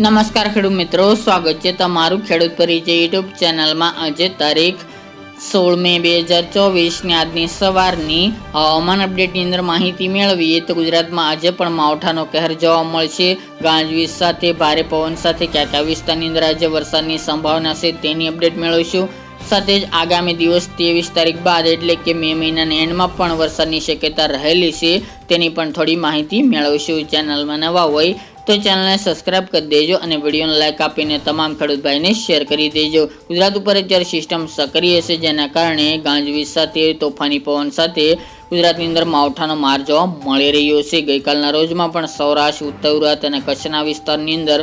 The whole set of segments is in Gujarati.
નમસ્કાર ખેડૂત મિત્રો, સ્વાગત છે તમારું ખેડૂત પરિચય યુટ્યુબ ચેનલમાં. આજે તારીખ સોળ મે બે હજાર ચોવીસની આજની સવારની હવામાન અપડેટની અંદર માહિતી મેળવીએ તો ગુજરાતમાં આજે પણ માવઠાનો કહેર જોવા મળશે. ગાજવીજ સાથે ભારે પવન સાથે કયા કયા વિસ્તારની અંદર આજે વરસાદની સંભાવના છે તેની અપડેટ મેળવીશું. સાથે જ આગામી દિવસ ત્રેવીસ તારીખ બાદ એટલે કે મે મહિનાના એન્ડમાં પણ વરસાદની શક્યતા રહેલી છે તેની પણ થોડી માહિતી મેળવીશું. ચેનલમાં નવા હોય તો ચેનલને સબસ્ક્રાઇબ કરી દેજો અને વિડીયોને લાઇક આપીને તમામ ખેડૂત ભાઈને શેર કરી દેજો. ગુજરાત ઉપર અત્યારે સિસ્ટમ સક્રિય છે, જેના કારણે ગાંજવીજ સાથે, તોફાની પવન સાથે ગુજરાતની અંદર માવઠાનો માર જોવા મળી રહ્યો છે. ગઈકાલના રોજમાં પણ સૌરાષ્ટ્ર, ઉત્તર ગુજરાત અને કચ્છના વિસ્તારની અંદર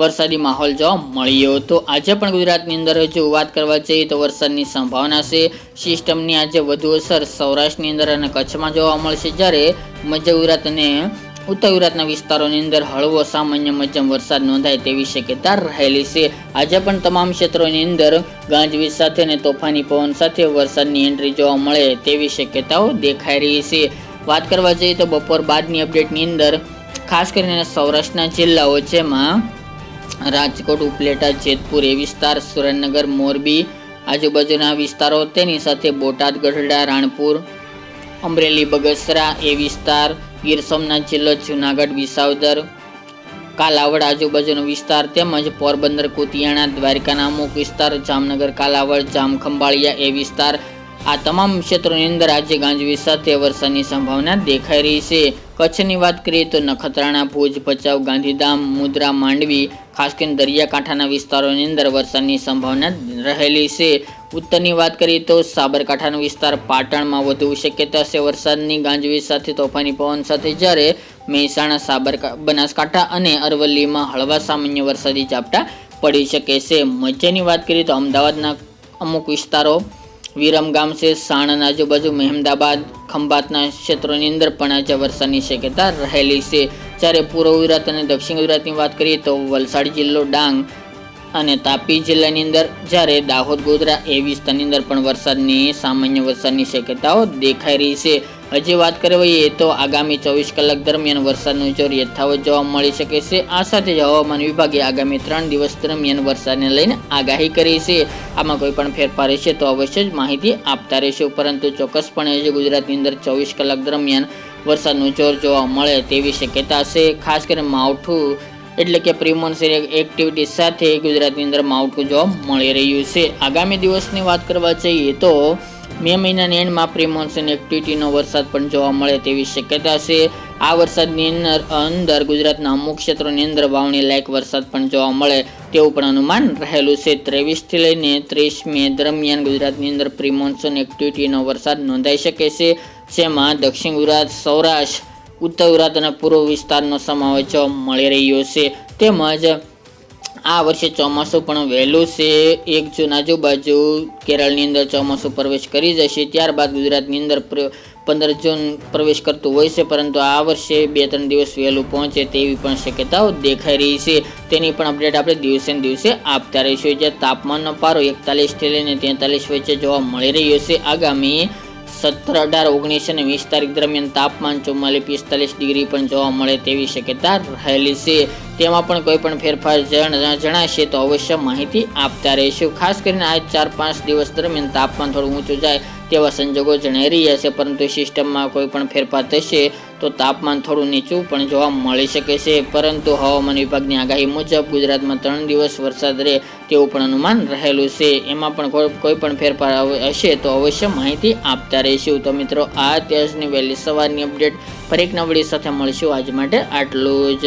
વરસાદી માહોલ જોવા મળ્યો હતો. આજે પણ ગુજરાતની અંદર જો વાત કરવા જઈએ તો વરસાદની સંભાવના છે. સિસ્ટમની આજે વધુ અસર સૌરાષ્ટ્રની અંદર અને કચ્છમાં જોવા મળશે. જ્યારે મધ્ય ગુજરાત અને ઉત્તર ગુજરાતના વિસ્તારોની અંદર હળવો સામાન્ય મધ્યમ વરસાદ નોંધાય તેવી શક્યતા રહેલી છે. આજે પણ તમામ ક્ષેત્રોની અંદર ગાંજવીજ સાથે અને તોફાની પવન સાથે વરસાદની એન્ટ્રી જોવા મળે તેવી શક્યતાઓ દેખાઈ રહી છે. વાત કરવા જઈએ તો બપોર બાદની અપડેટની અંદર ખાસ કરીને સૌરાષ્ટ્રના જિલ્લાઓ જેમાં રાજકોટ, ઉપલેટા, જેતપુર એ વિસ્તાર, સુરેન્દ્રનગર, મોરબી, આજુબાજુના વિસ્તારો તેની સાથે બોટાદ, ગઢડા, રાણપુર, અમરેલી, બગસરા એ વિસ્તાર ગીર સોમનાથ જિલ્લો જુનાગઢ, વિસાવદર, કાલાવડ આજુબાજુનો વિસ્તાર તેમજ પોરબંદર, કુતિયાણા, દ્વારકાના અમુક વિસ્તાર, જામનગર, કાલાવડ, જામખંભાળિયા એ વિસ્તાર. આ તમામ ક્ષેત્રોની અંદર આજે ગાંજવી સાથે વરસાદની સંભાવના દેખાઈ રહી છે. કચ્છની વાત કરીએ તો નખત્રાણા, ભુજ, ભચાઉ, ગાંધીધામ, મુદ્રા, માંડવી, ખાસ કરીને દરિયાકાંઠાના વિસ્તારોની અંદર વરસાદની સંભાવના રહેલી છે. ઉત્તરની વાત કરીએ તો સાબરકાંઠાનો વિસ્તાર પાટણમાં વધુ શક્યતા છે. વરસાદની ગાંજવી સાથે તોફાની પવન સાથે જ્યારે મહેસાણા, સાબરકા, બનાસકાંઠા અને અરવલ્લીમાં હળવા સામાન્ય વરસાદી ઝાપટા પડી શકે છે. મધ્યની વાત કરીએ તો અમદાવાદના અમુક વિસ્તારો વિરમગામ છે સાણના આજુબાજુ, મહેમદાબાદ, ખંભાતના ક્ષેત્રોની અંદર પણ આજે વરસાદની શક્યતા રહેલી છે. જ્યારે પૂર્વ ગુજરાત અને દક્ષિણ ગુજરાતની વાત કરીએ તો વલસાડ જિલ્લો ડાંગ અને તાપી જિલ્લાની અંદર જ્યારે દાહોદ, ગોધરા એ વિસ્તારની અંદર પણ વરસાદની, સામાન્ય વરસાદની શક્યતાઓ દેખાઈ રહી છે. હજી વાત કરીએ તો આગામી ચોવીસ કલાક દરમિયાન વરસાદનું જોર યથાવત જોવા મળી શકે છે. આ સાથે જ હવામાન વિભાગે આગામી ત્રણ દિવસ દરમિયાન વરસાદને લઈને આગાહી કરી છે. આમાં કોઈ પણ ફેરફાર હશે તો અવશ્ય જ માહિતી આપતા રહેશે. પરંતુ ચોક્કસપણે હજી ગુજરાતની અંદર ચોવીસ કલાક દરમિયાન વરસાદનું જોર જોવા મળે તેવી શક્યતા છે. ખાસ કરીને માવઠું એટલે કે પ્રિમોન્સન એક્ટિવિટી સાથે ગુજરાતની અંદર માવઠું જોવા મળી રહ્યું છે. આગામી દિવસની વાત કરવા જઈએ તો મે મહિનાની એન્ડમાં પ્રિમોન્સન એક્ટિવિટીનો વરસાદ પણ જોવા મળે તેવી શક્યતા છે. આ વરસાદની અંદર અંદર ગુજરાતના અમુક ક્ષેત્રોની અંદર વાવણી લાયક વરસાદ પણ જોવા મળે તેવું પણ અનુમાન રહેલું છે. ત્રેવીસથી લઈને ત્રીસ મે દરમિયાન ગુજરાતની અંદર પ્રિમોન્સન એક્ટિવિટીનો વરસાદ નોંધાઈ શકે છે, જેમાં દક્ષિણ ગુજરાત, સૌરાષ્ટ્ર ઉત્તર ગુજરાત અને પૂર્વ વિસ્તારનો સમાવેશ જોવા મળી રહ્યો છે. તેમજ આ વર્ષે ચોમાસું પણ વહેલું છે. એક જૂન આજુબાજુ કેરળની અંદર ચોમાસું પ્રવેશ કરી જશે. ત્યારબાદ ગુજરાતની અંદર પંદર જૂન પ્રવેશ કરતું હોય છે. પરંતુ આ વર્ષે બે ત્રણ દિવસ વહેલું પહોંચે તેવી પણ શક્યતાઓ દેખાઈ રહી છે. તેની પણ અપડેટ આપણે દિવસે ને દિવસે આપતા રહીશું. જ્યાં તાપમાનનો પારો એકતાલીસથી લઈને તેતાલીસ વચ્ચે જોવા મળી રહ્યો છે. આગામી સત્તર અઢાર ઓગણીસ અને વીસ તારીખ દરમિયાન તાપમાન ચુમ્માલીસ પિસ્તાલીસ ડિગ્રી પણ જોવા મળે તેવી શક્યતા રહેલી છે. તેમાં પણ કોઈ પણ ફેરફાર જણાશે તો અવશ્ય માહિતી આપતા રહીશું. ખાસ કરીને આજ ચાર પાંચ દિવસ દરમિયાન તાપમાન થોડું ઊંચું જાય તેવા સંજોગો જણાઈ રહ્યા છે, પરંતુ સિસ્ટમમાં કોઈ પણ ફેરફાર થશે તો તાપમાન થોડું નીચું પણ જોવા મળી શકે છે. પરંતુ હવામાન વિભાગની આગાહી મુજબ ગુજરાતમાં ત્રણ દિવસ વરસાદ રહે તેવું પણ અનુમાન રહેલું છે. એમાં પણ કોઈ પણ ફેરફાર હશે તો અવશ્ય માહિતી આપતા રહીશું. તો મિત્રો, આ અત્યારની વહેલી સવારની અપડેટ. ફરી એક નવડી સાથે મળીશું. આજ માટે આટલું જ.